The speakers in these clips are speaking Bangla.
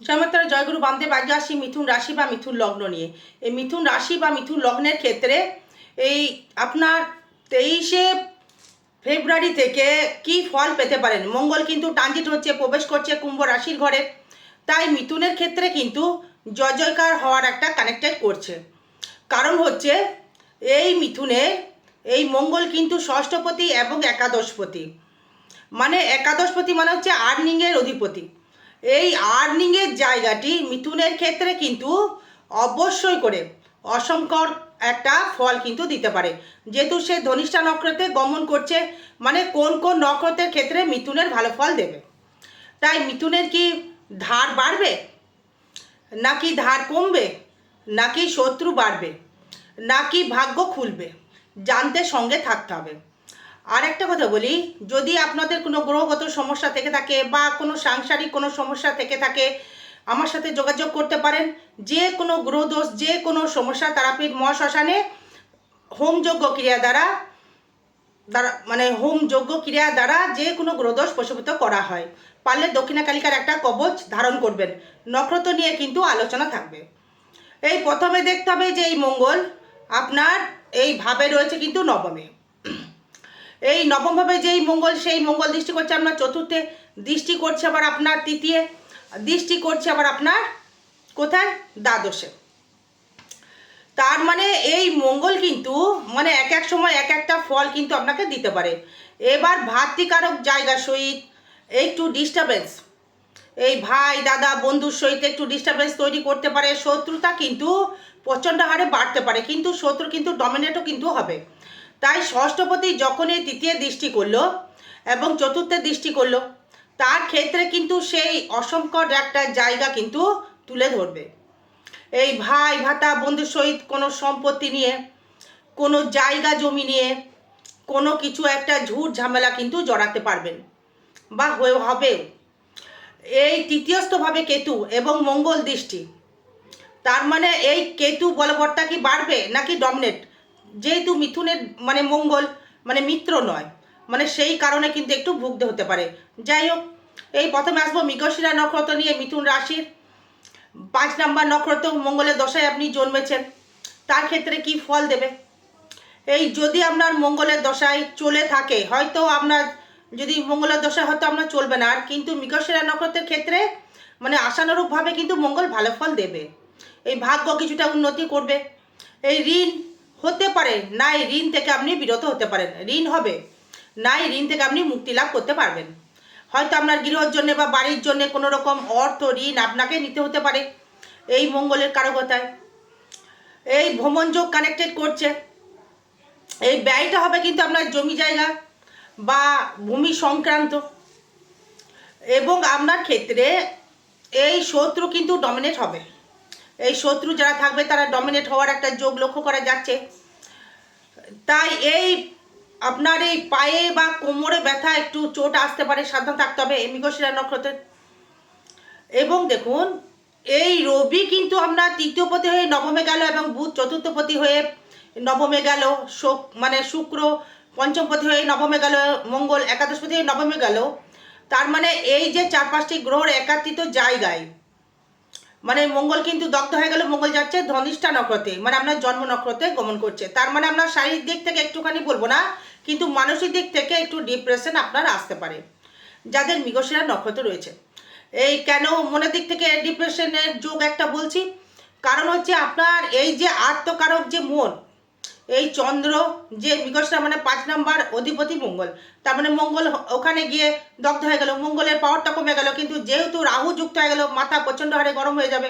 জয়মাত্রা জয়গুরু বামদেব আজকে আসি মিথুন রাশি বা মিথুন লগ্ন নিয়ে। এই মিথুন রাশি বা মিথুন লগ্নের ক্ষেত্রে এই আপনার তেইশে ফেব্রুয়ারি থেকে কি ফল পেতে পারেন? মঙ্গল কিন্তু ট্রানজিট হচ্ছে, প্রবেশ করছে কুম্ভ রাশির ঘরে। তাই মিথুনের ক্ষেত্রে কিন্তু জয় জয়কার হওয়ার একটা কানেক্টেড করছে। কারণ হচ্ছে এই মিথুনে এই মঙ্গল কিন্তু ষষ্ঠপতি এবং একাদশপতি। মানে একাদশপতি মানে হচ্ছে আর্নিংয়ের অধিপতি। এই আর্নিংয়ের জায়গাটি মিথুনের ক্ষেত্রে কিন্তু অবশ্যই করে অসংকর একটা ফল কিন্তু দিতে পারে। যেহেতু সে ধনিষ্ঠা নক্ষত্রে গমন করছে মানে কোন কোন নক্ষত্রের ক্ষেত্রে মিথুনের ভালো ফল দেবে? তাই মিথুনের কি ধার বাড়বে? নাকি ধার কমবে? নাকি শত্রু বাড়বে? নাকি ভাগ্য খুলবে? জানতে সঙ্গে থাকতে হবে। আর একটা কথা বলি, যদি আপনাদের কোনো গ্রহগত সমস্যা থেকে থাকে বা কোনো সাংসারিক কোনো সমস্যা থেকে থাকে, আমার সাথে যোগাযোগ করতে পারেন। যে কোনো গ্রহদোষ, যে কোনো সমস্যা তারাপীঠ মহাশ্মশানে হোমযোগ্য ক্রিয়া দ্বারা দ্বারা মানে হোম যজ্ঞ ক্রিয়া দ্বারা যে কোনো গ্রহদোষ প্রশমিত করা হয়। পারলে দক্ষিণা কালিকার একটা কবচ ধারণ করবেন। নক্ষত্র নিয়ে কিন্তু আলোচনা থাকবে। এই প্রথমে দেখতে হবে যে এই মঙ্গল আপনার এই ভাবে রয়েছে কিন্তু নবমে। এই নবমভাবে যেই মঙ্গল, সেই মঙ্গল দৃষ্টি করছে আপনার চতুর্থে দৃষ্টি করছে আবার আপনার, তৃতীয় দৃষ্টি করছে আবার আপনার, কোথায়? দ্বাদশে। তার মানে এই মঙ্গল কিন্তু মানে এক এক সময় এক একটা ফল কিন্তু আপনাকে দিতে পারে। এবার ভাতৃকারক জায়গা সহিত একটু ডিস্টারবেন্স এই ভাই, দাদা, বন্ধুর সহিত একটু ডিস্টারবেন্স তৈরি করতে পারে। শত্রুতা কিন্তু প্রচণ্ড হারে বাড়তে পারে। কিন্তু শত্রু কিন্তু ডমিনেটও কিন্তু হবে। তাই ষষ্ঠপতি যখন এই তৃতীয় দৃষ্টি করল এবং চতুর্থে দৃষ্টি করল, তার ক্ষেত্রে কিন্তু সেই অসংকট একটা জায়গা কিন্তু তুলে ধরবে। এই ভাই ভাতা বন্ধুর সহিত কোনো সম্পত্তি নিয়ে, কোনো জায়গা জমি নিয়ে, কোনো কিছু একটা ঝুট ঝামেলা কিন্তু জড়াতে পারবেন বা হয়ে হবেও। এই তৃতীয়স্থভাবে কেতু এবং মঙ্গল দৃষ্টি, তার মানে এই কেতু বলবরটা কি বাড়বে নাকি ডমিনেট যেহেতু মিথুনের মানে মঙ্গল মানে মিত্র নয় মানে সেই কারণে কিন্তু একটু ভুগতে হতে পারে। যাই হোক, এই প্রথমে আসব মৃগশিরা নক্ষত্র নিয়ে, মিথুন রাশির। পাঁচ নাম্বার নক্ষত্র, মঙ্গলের দশায় আপনি জন্মেছেন, তার ক্ষেত্রে কি ফল দেবে? এই যদি আপনার মঙ্গলের দশায় চলে থাকে, হয়তো আপনার যদি মঙ্গলের দশায় হয়তো আপনার চলবে না, আর কিন্তু মৃগশিরা নক্ষত্রের ক্ষেত্রে মানে আশানুরূপভাবে কিন্তু মঙ্গল ভালো ফল দেবে। এই ভাগ্য কিছুটা উন্নতি করবে। এই ঋণ হতে পারে না এই ঋণ থেকে আপনি বিরত হতে পারেন। ঋণ হবে না এই ঋণ থেকে আপনি মুক্তি লাভ করতে পারবেন। হয়তো আপনার গৃহর জন্য বা বাড়ির জন্য কোনো রকম অর্থ, ঋণ আপনাকে নিতে হতে পারে। এই মঙ্গলের কারকতায়। এই ভ্রমণ যোগ কানেক্টেড করছে। এই ব্যয়টা হবে কিন্তু আপনার জমি জায়গা বা ভূমি সংক্রান্ত। এবং আপনার ক্ষেত্রে এই শত্রু কিন্তু ডমিনেট হবে। এই শত্রু যারা থাকবে তারা ডমিনেট হওয়ার একটা যোগ লক্ষ্য করা যাচ্ছে। তাই এই আপনার এই পায়ে বা কোমরে ব্যথা একটু চোট আসতে পারে, সাবধান থাকতে হবে এই মৃগশিরা নক্ষত্রের এবং দেখুন, এই রবি কিন্তু আপনার তৃতীয়পতি হয়ে নবমে গেল এবং বুধ চতুর্থপতি হয়ে নবমে গেল, শোক মানে শুক্র পঞ্চমপতি হয়ে নবমে গেল, মঙ্গল একাদশপতি হয়ে নবমে গেল। তার মানে এই যে চার পাঁচটি গ্রহর একাত্রিত জায়গায় মানে মঙ্গল কিন্তু দগ্ধ হয়ে গেল, মঙ্গল যাচ্ছে ধনিষ্ঠা নক্ষত্রে মানে আপনার জন্ম নক্ষত্রে গমন করছে। তার মানে আপনার শারীরিক দিক থেকে একটুখানি বলব না, কিন্তু মানসিক দিক থেকে একটু ডিপ্রেশন আপনার আসতে পারে, যাদের মৃগশিরা নক্ষত্র রয়েছে। এই কেন মনের দিক থেকে ডিপ্রেশনের যোগ একটা বলছি? কারণ হচ্ছে আপনার এই যে আত্মকারক যে মন এই চন্দ্র যে মৃগশিরা মানে পাঁচ নাম্বার অধিপতি মঙ্গল। তার মানে মঙ্গল ওখানে গিয়ে দগ্ধ হয়ে গেল, মঙ্গলের পাওয়ারটা কমে গেল, কিন্তু যেহেতু রাহু যুক্ত হয়ে গেল, মাথা প্রচণ্ড হারে গরম হয়ে যাবে।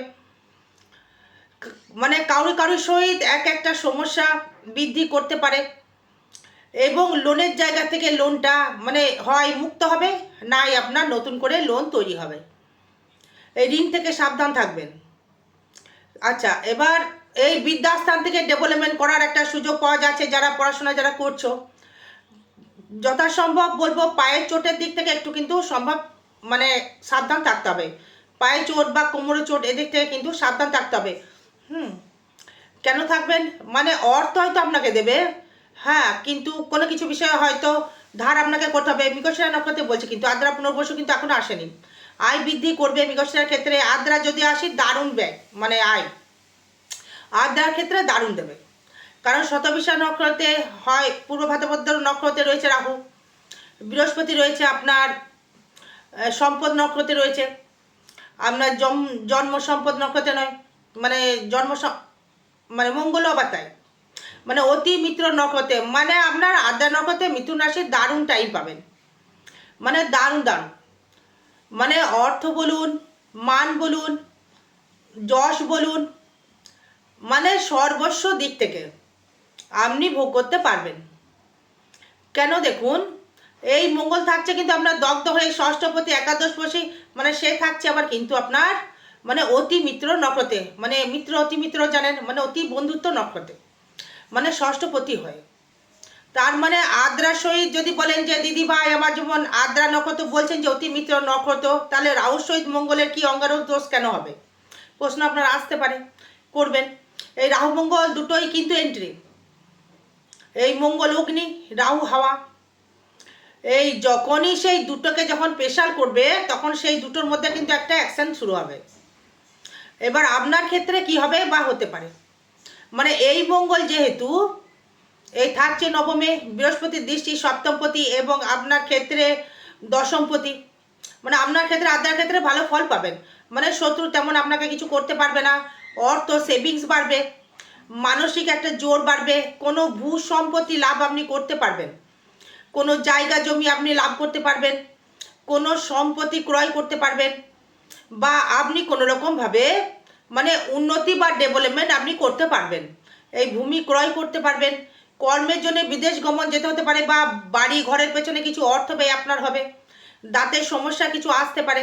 মানে কারুর কারুর সহিত এক একটা সমস্যা বৃদ্ধি করতে পারে। এবং লোনের জায়গা থেকে লোনটা মানে হয় মুক্ত হবে, নাই আপনার নতুন করে লোন তৈরি হবে। এই ঋণ থেকে সাবধান থাকবেন। আচ্ছা এবার এই বিদ্যাস্থান থেকে ডেভেলপমেন্ট করার একটা সুযোগ পাওয়া যাচ্ছে যারা পড়াশোনা যারা করছ। যথাসম্ভব বলব পায়ের চোটের দিক থেকে একটু কিন্তু সম্ভব মানে সাবধান থাকতে হবে। পায়ে চোট বা কোমরে চোট এদিক থেকে কিন্তু সাবধান থাকতে হবে। হুম, কেন থাকবেন? মানে অর্থ হয়তো আপনাকে দেবে। হ্যাঁ কিন্তু কোনো কিছু বিষয়ে হয়তো ধার আপনাকে করতে হবে। বিকশিরা নক্ষত্রে বলছে কিন্তু আদ্রা পুনর্বসু কিন্তু এখনও আসেনি। আয় বৃদ্ধি করবে মৃগশিরার ক্ষেত্রে। আদ্রা যদি আসি, দারুণ ব্যয় মানে আয়। আদ্রার ক্ষেত্রে দারুণ দেবে। কারণ শতবিশা নক্ষত্রে হয়, পূর্ব ভাদ্রপদ্র নক্ষত্রে রয়েছে রাহু, বৃহস্পতি রয়েছে আপনার সম্পদ নক্ষত্রে রয়েছে। আপনার জম, জন্ম সম্পদ নক্ষত্রে নয় মানে জন্ম মানে মঙ্গল আবার তাই। মানে অতি মিত্র নক্ষত্রে মানে আপনার আদ্রা নক্ষত্রে মিথুন রাশির দারুণ টাইম পাবেন। মানে দারুণ দারুণ। মানে অর্থ বলুন, মান বলুন, যশ বলুন মানে সর্বস্ব দিক থেকে। আপনি ভোগ করতে পারবেন। কেন দেখুন? এই মঙ্গল থাকছে কিন্তু আপনার দগ্ধ হয়ে ষষ্ঠপতি একাদশপতি মানে সে থাকছে আবার কিন্তু আপনার মানে অতি মিত্র নক্ষত্রে মানে মিত্র, অতি মিত্র জানেন মানে অতি বন্ধুত্ব নক্ষত্রে মানে ষষ্ঠপতি হয়। তার মানে আদ্রা সহিত যদি বলেন যে, দিদি ভাই, আমার যেমন আদ্রা নক্ষত্র বলছেন যে, অতি মিত্র নক্ষত্র, তাহলে রাহু সহিত মঙ্গলের কি অঙ্গারক দোষ কেন হবে? প্রশ্ন আপনার আসতে পারে, করবেন। এই রাহু মঙ্গল দুটোই কিন্তু এন্ট্রি এই মঙ্গল অগ্নি, রাহু হাওয়া। এই যখনই সেই দুটোকে যখন প্রেশার করবে, তখন সেই দুটোর মধ্যে কিন্তু একটা অ্যাকশন শুরু হবে। এবার আপনার ক্ষেত্রে কি হবে বা হতে পারে? মানে এই মঙ্গল যেহেতু, এই থাকছে নবমে বৃহস্পতির দৃষ্টি, সপ্তমপতি এবং আপনার ক্ষেত্রে দশমপতি। মানে আপনার ক্ষেত্রে আদ্রার ক্ষেত্রে ভালো ফল পাবেন। মানে শত্রু তেমন আপনাকে কিছু করতে পারবে না। অর্থ সেভিংস বাড়বে, মানসিক একটা জোর বাড়বে, কোনো ভূ সম্পত্তি লাভ আপনি করতে পারবেন। কোনো জায়গা জমি আপনি লাভ করতে পারবেন, কোনো সম্পত্তি ক্রয় করতে পারবেন, বা আপনি কোনো রকমভাবে মানে উন্নতি বা ডেভেলপমেন্ট আপনি করতে পারবেন। এই ভূমি ক্রয় করতে পারবেন, কর্মের জন্য বিদেশ গমন যেতে হতে পারে, বা বাড়ি ঘরের পেছনে কিছু অর্থ ব্যয় আপনার হবে, দাঁতের সমস্যা কিছু আসতে পারে।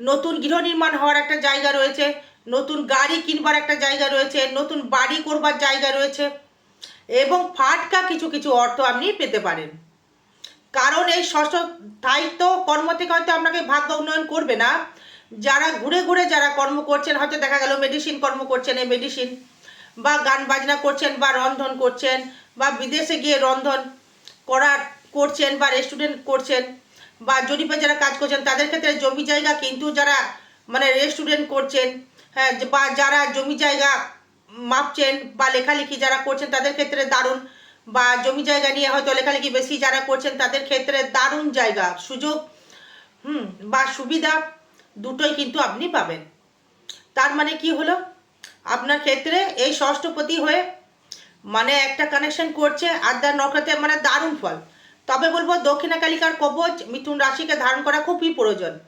নতুন গৃহ নির্মাণ হওয়ার একটা জায়গা রয়েছে নতুন গাড়ি কিনবার একটা জায়গা রয়েছে, নতুন বাড়ি করবার জায়গা রয়েছে, এবং ফাটকা কিছু কিছু অর্থ আপনি পেতে পারেন। কারণ এই ষষ্ঠ স্থায়িত্ব কর্ম থেকে হয়তো আপনাকে ভাগ্য উন্নয়ন করবে না। যারা ঘুরে ঘুরে যারা কর্ম করছেন, হয়তো দেখা গেল মেডিসিন কর্ম করছেন, এই মেডিসিন বা গান বাজনা করছেন, বা রন্ধন করছেন, বা বিদেশে গিয়ে রন্ধন করার করছেন, বা রেস্টুরেন্ট করছেন, বা জরিপে যারা কাজ করছেন, তাদের ক্ষেত্রে জমি জায়গা কিন্তু যারা মানে রেস্টুরেন্ট করছেন হ্যাঁ বা, যারা জমি জায়গা মাপছেন বা লেখালেখি যারা করছেন, তাদের ক্ষেত্রে দারুণ। বা জমি জায়গা নিয়ে হয়তো লেখালেখি বেশি যারা করছেন, তাদের ক্ষেত্রে দারুণ জায়গা, সুযোগ, হুম, বা সুবিধা দুটোই কিন্তু আপনি পাবেন। তার মানে কি হলো? আপনার ক্ষেত্রে এই ষষ্ঠপতি হয়ে মানে একটা কানেকশন করছে আদ্যার নক্ষত্রে মানে দারুণ ফল। তবে বলব দক্ষিণা কালিকার কবচ মিথুন রাশিকে ধারণ করা খুবই প্রয়োজন।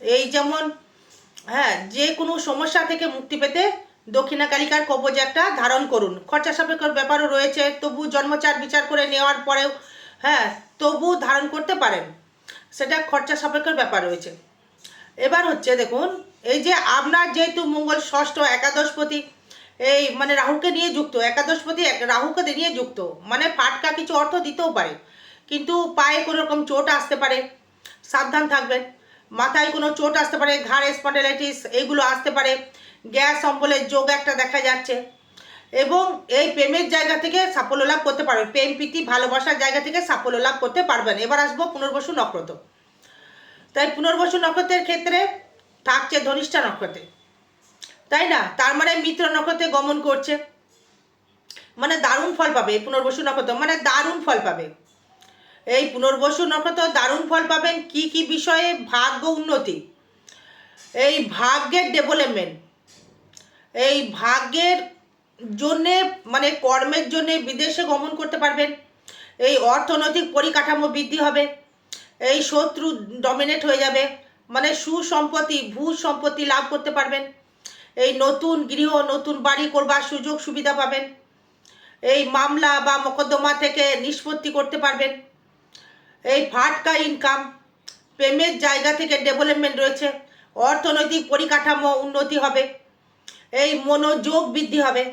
এই যেমন হ্যাঁ যে কোনো সমস্যা থেকে মুক্তি পেতে দক্ষিণা কালিকার কবচ একটা ধারণ করুন। খরচা সাপেক্ষর ব্যাপারও রয়েছে, তবু জন্মচার বিচার করে নেওয়ার পরেও হ্যাঁ তবু ধারণ করতে পারেন। সেটা খরচা সাপেক্ষর ব্যাপার রয়েছে। এবার হচ্ছে দেখুন, এই যে আপনার যেহেতু মঙ্গল ষষ্ঠ, একাদশপতি, এই মানে রাহুকে নিয়ে যুক্ত, একাদশপতি এক- রাহুকে নিয়ে যুক্ত মানে ফাটকা কিছু অর্থ দিতেও পারে। কিন্তু পায়ে কোনো রকম চোট আসতে পারে, সাবধান থাকবেন। মাথায় কোনো চোট আসতে পারে, ঘাড় স্পন্ডেলাইটিস এইগুলো আসতে পারে। গ্যাস অম্বলের যোগ একটা দেখা যাচ্ছে। এবং এই প্রেমের জায়গা থেকে সাফল্য লাভ করতে পারবেন প্রেম, প্রীতি, ভালোবাসার জায়গা থেকে সাফল্য লাভ করতে পারবেন। এবার আসব পুনর্বসু নক্ষত্র। তাই পুনর্বসু নক্ষত্রের ক্ষেত্রে থাকছে ধনিষ্ঠা নক্ষত্রে। তাই না? তার মানে মিত্র নক্ষত্রে গমন করছে। মানে দারুণ ফল পাবে পুনর্বসু নক্ষত্র। মানে দারুণ ফল পাবে। এই পুনর্বসু নক্ষত্র দারুণ ফল পাবেন। কি কি বিষয়ে? ভাগ্য উন্নতি। এই ভাগ্যের ডেভেলপমেন্ট এই ভাগ্যের জন্যে মানে কর্মের জন্যে বিদেশে গমন করতে পারবেন। এই অর্থনৈতিক পরিকাঠামো বৃদ্ধি হবে। এই শত্রু ডমিনেট হয়ে যাবে। মানে সুসম্পত্তি ভূ সম্পত্তি লাভ করতে পারবেন। এই নতুন গৃহ, নতুন বাড়ি করবার সুযোগ সুবিধা পাবেন। এই মামলা বা মোকদ্দমা থেকে নিষ্পত্তি করতে পারবেন। এই ফাটকা ইনকাম প্রেমের জায়গা থেকে ডেভেলপমেন্ট রয়েছে, অর্থনৈতিক পরিকাঠামো উন্নতি হবে, এই মনোযোগ বৃদ্ধি হবে,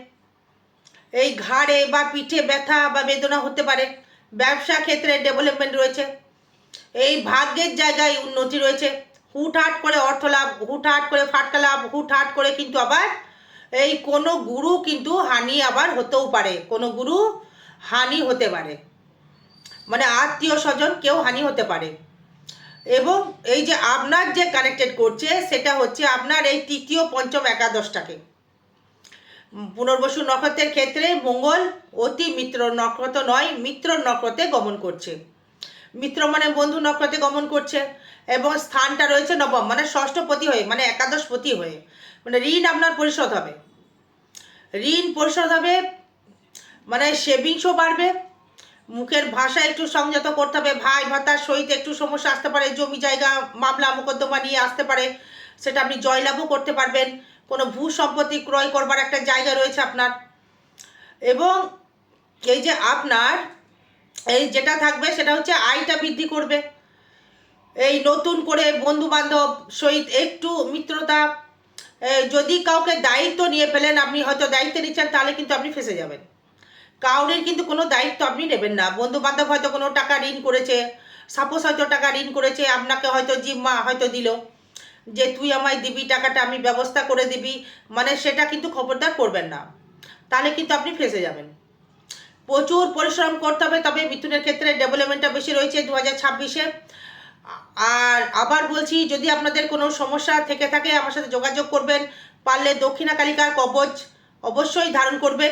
এই ঘাড়ে বা পিঠে ব্যথা বা বেদনা হতে পারে, ব্যবসা ক্ষেত্রে ডেভেলপমেন্ট রয়েছে, এই ভাগ্যের জায়গায় উন্নতি রয়েছে, হুটহাট করে অর্থ লাভ, হুটহাট করে ফাটকা লাভ, হুটহাট করে কিন্তু আবার এই কোনো গুরু কিন্তু হানি আবার হতেও পারে, কোনো গুরু হানি হতে পারে। মানে আত্মীয় স্বজন কেউ হানি হতে পারে। এবং এই যে আপনার যে কানেক্টেড করছে, সেটা হচ্ছে আপনার এই তৃতীয় পঞ্চম একাদশটাকে। পুনর্বসু নক্ষত্রের ক্ষেত্রে মঙ্গল অতি মিত্র নক্ষত্র নয়, মিত্র নক্ষত্রে গমন করছে। মিত্র মানে বন্ধু নক্ষত্রে গমন করছে এবং স্থানটা রয়েছে নবম মানে ষষ্ঠপতি হয়ে মানে একাদশপতি হয়ে। মানে ঋণ আপনার পরিশোধ হবে। ঋণ পরিশোধ হবে মানে সেভিংসও বাড়বে। মুখের ভাষা একটু সংযত করতে হবে। ভাই, ভাতার সহিত একটু সমস্যা আসতে পারে, জমি জায়গা, মামলা, মোকদ্দমা নিয়ে আসতে পারে। সেটা আপনি জয়লাভও করতে পারবেন। কোনো ভূ সম্পত্তি ক্রয় করবার একটা জায়গা রয়েছে আপনার। এবং এই যে আপনার, এই যেটা থাকবে সেটা হচ্ছে আয়টা বৃদ্ধি করবে। এই নতুন করে বন্ধু বান্ধব সহিত একটু মিত্রতা যদি কাউকে দায়িত্ব নিয়ে ফেলেন, আপনি হয়তো দায়িত্ব নিচ্ছেন, তাহলে কিন্তু আপনি ফেসে যাবেন। কাউরের কিন্তু কোনো দায়িত্ব আপনি নেবেন না। বন্ধু বান্ধব হয়তো কোনো টাকা ঋণ করেছে সাপোজ হয়তো টাকা ঋণ করেছে, আপনাকে হয়তো জিম্মা হয়তো দিল যে, তুই আমায় দিবি, টাকাটা আমি ব্যবস্থা করে দিবি। মানে সেটা কিন্তু খবরদার করবেন না। তাহলে কিন্তু আপনি ফেসে যাবেন। প্রচুর পরিশ্রম করতে হবে, তবে মিথুনের ক্ষেত্রে ডেভেলপমেন্টটা বেশি রয়েছে দু হাজার ছাব্বিশে। আর আবার বলছি, যদি আপনাদের কোনো সমস্যা থেকে থাকে, আমার সাথে যোগাযোগ করবেন। পারলে দক্ষিণা কালিকার কবচ অবশ্যই ধারণ করবেন।